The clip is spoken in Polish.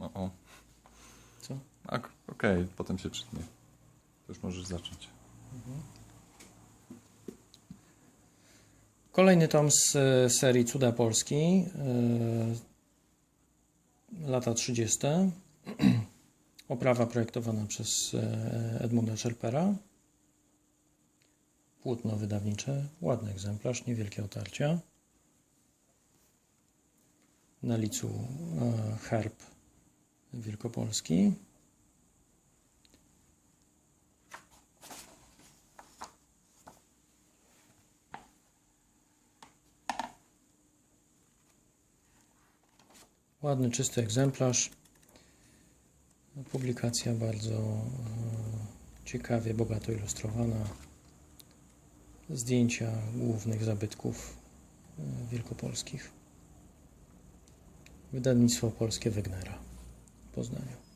No o. Co? A, k- Okej, potem się przytnie. To już możesz zacząć. Kolejny tom z e, serii Cuda Polski. e, Lata 30. Oprawa projektowana przez e, Edmunda Scherpera. Płótno wydawnicze. Ładny egzemplarz, niewielkie otarcia. Na licu e, herb Wielkopolski. Ładny, czysty egzemplarz. Publikacja bardzo e, ciekawie, bogato ilustrowana. Zdjęcia głównych zabytków e, wielkopolskich. Wydawnictwo polskie Wegnera w Poznaniu.